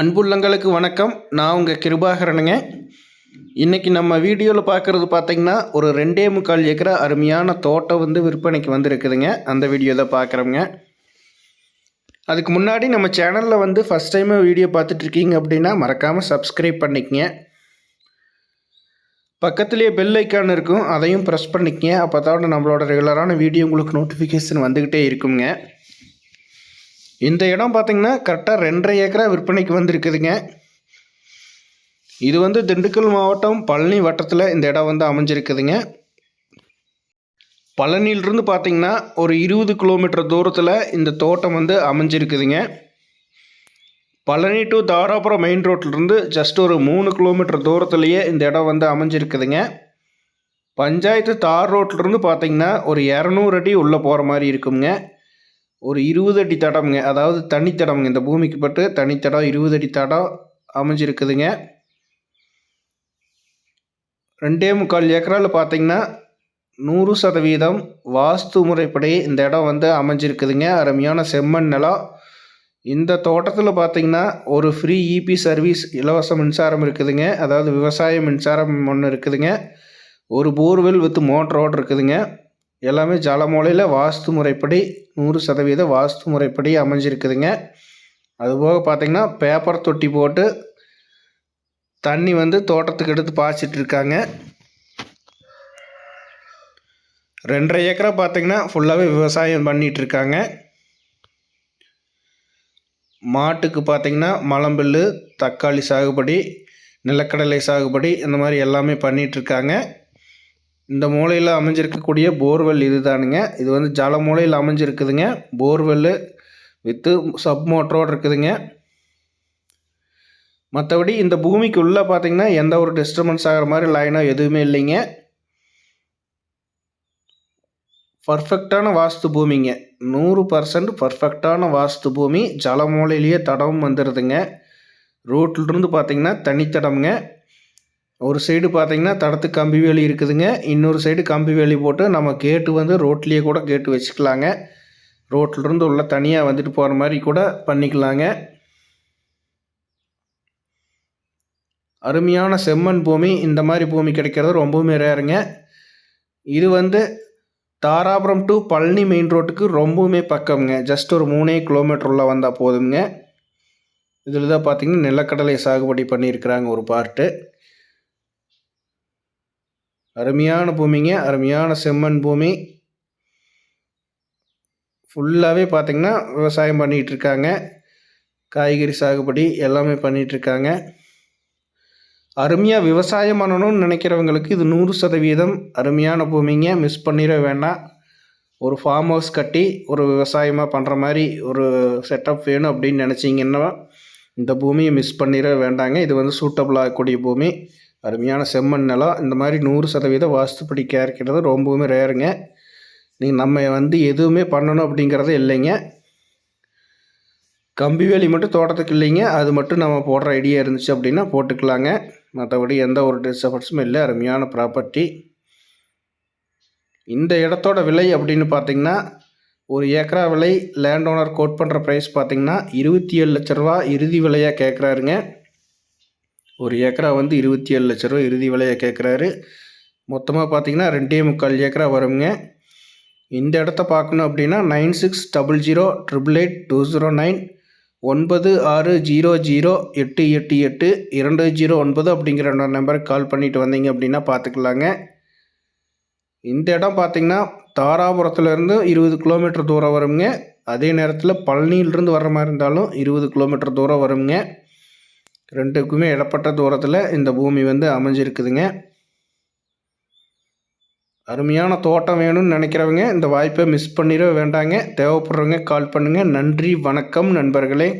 அன்புள்ளங்களுக்கு வணக்கம். நான் உங்கள் கிருபாகரனுங்க. இன்றைக்கி நம்ம வீடியோவில் பார்க்குறது பார்த்திங்கன்னா ஒரு ரெண்டே முக்கால் ஏக்கரா அருமையான தோட்டம் வந்து விற்பனைக்கு வந்திருக்குதுங்க. அந்த வீடியோ தான் பார்க்குறோங்க அதுக்கு முன்னாடி நம்ம சேனலில் வந்து ஃபஸ்ட் டைமு வீடியோ பார்த்துட்ருக்கீங்க அப்படின்னா மறக்காமல் சப்ஸ்கிரைப் பண்ணிக்கங்க. பக்கத்துலேயே பெல் ஐக்கான் இருக்கும். அதையும் ப்ரெஸ் பண்ணிக்கங்க. அப்போ தான் நம்மளோட ரெகுலரான வீடியோ உங்களுக்கு நோட்டிஃபிகேஷன் வந்துக்கிட்டே இருக்குங்க. இந்த இடம் பார்த்திங்கன்னா கரெக்டாக ரெண்டரை ஏக்கரா விற்பனைக்கு வந்திருக்குதுங்க. இது வந்து திண்டுக்கல் மாவட்டம் பழனி வட்டத்தில் இந்த இடம் வந்து அமைஞ்சிருக்குதுங்க. பழனியிலிருந்து பார்த்தீங்கன்னா ஒரு இருபது கிலோமீட்டர் தூரத்தில் இந்த தோட்டம் வந்து அமைஞ்சிருக்குதுங்க. பழனி டு தாராபுரம் மெயின் ரோட்லேருந்து ஜஸ்ட் ஒரு மூணு கிலோமீட்டர் தூரத்துலேயே இந்த இடம் வந்து அமைஞ்சிருக்குதுங்க. பஞ்சாயத்து தார் ரோட்லேருந்து பார்த்திங்கன்னா ஒரு இரநூறு அடி உள்ளே போகிற மாதிரி இருக்குங்க. ஒரு இருபது அடி தடம்ங்க. அதாவது தனித்தடம்ங்க இந்த பூமிக்கு பட்டு தனித்தடம் இருபது அடி தடம் அமைஞ்சிருக்குதுங்க. ரெண்டே முக்கால் ஏக்கரால் பார்த்தீங்கன்னா நூறு சதவீதம் வாஸ்து முறைப்படி இந்த இடம் வந்து அமைஞ்சிருக்குதுங்க. அருமையான செம்மண் நிலம். இந்த தோட்டத்தில் பார்த்தீங்கன்னா ஒரு ஃப்ரீ இபி சர்வீஸ் இலவச மின்சாரம் இருக்குதுங்க. அதாவது விவசாய மின்சாரம் ஒன்று இருக்குதுங்க. ஒரு போர்வெல் வித் மோட்டரோடு இருக்குதுங்க. எல்லாமே ஜலமூலையில் வாஸ்து முறைப்படி நூறு சதவீத வாஸ்து முறைப்படி அமைஞ்சிருக்குதுங்க. அதுபோக பார்த்திங்கன்னா பேப்பர் தொட்டி போட்டு தண்ணி வந்து தோட்டத்துக்கு எடுத்து பாய்ச்சிட்டு இருக்காங்க. ரெண்டரை ஏக்கரா பார்த்திங்கன்னா ஃபுல்லாகவே விவசாயம் பண்ணிகிட்டு இருக்காங்க. மாட்டுக்கு பார்த்திங்கன்னா மலம்பில்லு தக்காளி சாகுபடி நிலக்கடலை சாகுபடி இந்த மாதிரி எல்லாமே பண்ணிகிட்ருக்காங்க இந்த மூலையில் அமைஞ்சிருக்கக்கூடிய போர்வெல் இது தானுங்க இது வந்து ஜல மூலையில் அமைஞ்சிருக்குதுங்க. போர்வெல்லு வித்து சப் மோட்டரோடு இருக்குதுங்க. மற்றபடி இந்த பூமிக்கு உள்ளே பார்த்தீங்கன்னா எந்த ஒரு டிஸ்டர்பன்ஸ் ஆகிற மாதிரி லைனோ எதுவுமே இல்லைங்க. பர்ஃபெக்டான வாஸ்து பூமிங்க. நூறு பர்சன்ட் பர்ஃபெக்டான வாஸ்து பூமி. ஜல மூலையிலேயே தடம் வந்துடுதுங்க ரோட்லேருந்து பார்த்தீங்கன்னா தனித்தடம்ங்க. ஒரு சைடு பார்த்தீங்கன்னா தடத்து கம்பி வேலி இருக்குதுங்க. இன்னொரு சைடு கம்பி வேலி போட்டு நம்ம கேட்டு வந்து ரோட்லேயே கூட கேட்டு வச்சுக்கலாங்க. ரோட்லேருந்து உள்ள தனியாக வந்துட்டு போகிற மாதிரி கூட பண்ணிக்கலாங்க. அருமையான செம்மண் பூமி. இந்த மாதிரி பூமி கிடைக்கிறது ரொம்பவுமே ரேருங்க இது வந்து தாராபுரம் டு பழனி மெயின் ரோட்டுக்கு ரொம்பவுமே பக்கம்ங்க. ஜஸ்ட் ஒரு மூணே கிலோமீட்டர் உள்ள வந்தால் போதுங்க இதில் தான் பார்த்தீங்கன்னா நிலக்கடலை சாகுபடி பண்ணியிருக்கிறாங்க ஒரு பார்ட்டு அருமையான பூமிங்க அருமையான செம்மண் பூமி. ஃபுல்லாகவே பார்த்திங்கன்னா விவசாயம் பண்ணிகிட்ருக்காங்க காய்கறி சாகுபடி எல்லாமே பண்ணிகிட்ருக்காங்க அருமையாக விவசாயம் பண்ணணும்னு நினைக்கிறவங்களுக்கு இது நூறு சதவீதம் அருமையான பூமிங்க. மிஸ் பண்ணிட வேண்டாம். ஒரு ஃபார்ம் ஹவுஸ் கட்டி ஒரு விவசாயமாக பண்ணுற மாதிரி ஒரு செட்டப் வேணும் அப்படின்னு நினச்சிங்கன்னா இந்த பூமியை மிஸ் பண்ணிட வேண்டாங்க. இது வந்து சூட்டபிள் ஆகக்கூடிய பூமி. அருமையான செம்மண் நிலம் இந்த மாதிரி நூறு சதவீதம் வாஸ்துப்படி கேட்கிறது ரொம்பவுமே ரேருங்க நீங்கள் நம்ம வந்து எதுவுமே பண்ணணும் அப்படிங்கிறது இல்லைங்க. கம்பி வேலி மட்டும் தோட்டத்துக்கு இல்லைங்க. அது மட்டும் நம்ம போடுற ஐடியா இருந்துச்சு அப்படின்னா போட்டுக்கலாங்க. மற்றபடி எந்த ஒரு டிஸ்டர்பன்ஸும் இல்லை. அருமையான ப்ராப்பர்ட்டி இந்த இடத்தோட விலை அப்படின்னு பார்த்தீங்கன்னா ஒரு ஏக்கரா விலை லேண்ட் ஓனர் கோட் பண்ணுற ப்ரைஸ் பார்த்தீங்கன்னா இருபத்தி ஏழு லட்ச ரூபா இறுதி விலையாக கேட்குறாருங்க ஒரு ஏக்கரா வந்து இருபத்தி ஏழு லட்ச ரூபா இறுதி விலையை கேட்குறாரு. மொத்தமாக பார்த்தீங்கன்னா ரெண்டே முக்கால் ஏக்கரா வருங்க. இந்த இடத்த பார்க்கணும் அப்படின்னா nine six double zero triple eight two zero nine ஒன்பது ஆறு ஜீரோ ஜீரோ எட்டு எட்டு எட்டு இரண்டு ஜீரோ ஒன்பது அப்படிங்கிற நம்பருக்கு கால் பண்ணிட்டு வந்தீங்க அப்படின்னா பார்த்துக்கலாங்க. இந்த இடம் பார்த்திங்கன்னா தாராபுரத்துலேருந்து இருபது கிலோமீட்டர் தூரம் வருங்க. அதே நேரத்தில் பழனியிலிருந்து வர்ற மாதிரி இருந்தாலும் இருபது கிலோமீட்டர் தூரம் வருங்க. ரெண்டுக்குமே இடப்பட்ட தூரத்தில் இந்த பூமி வந்து அமைஞ்சிருக்குதுங்க. அருமையான தோட்டம் வேணும்னு நினைக்கிறவங்க இந்த வாய்ப்பை மிஸ் பண்ணிட வேண்டாங்க. தேவைப்படுறவங்க கால் பண்ணுங்கள் நன்றி வணக்கம் நண்பர்களே.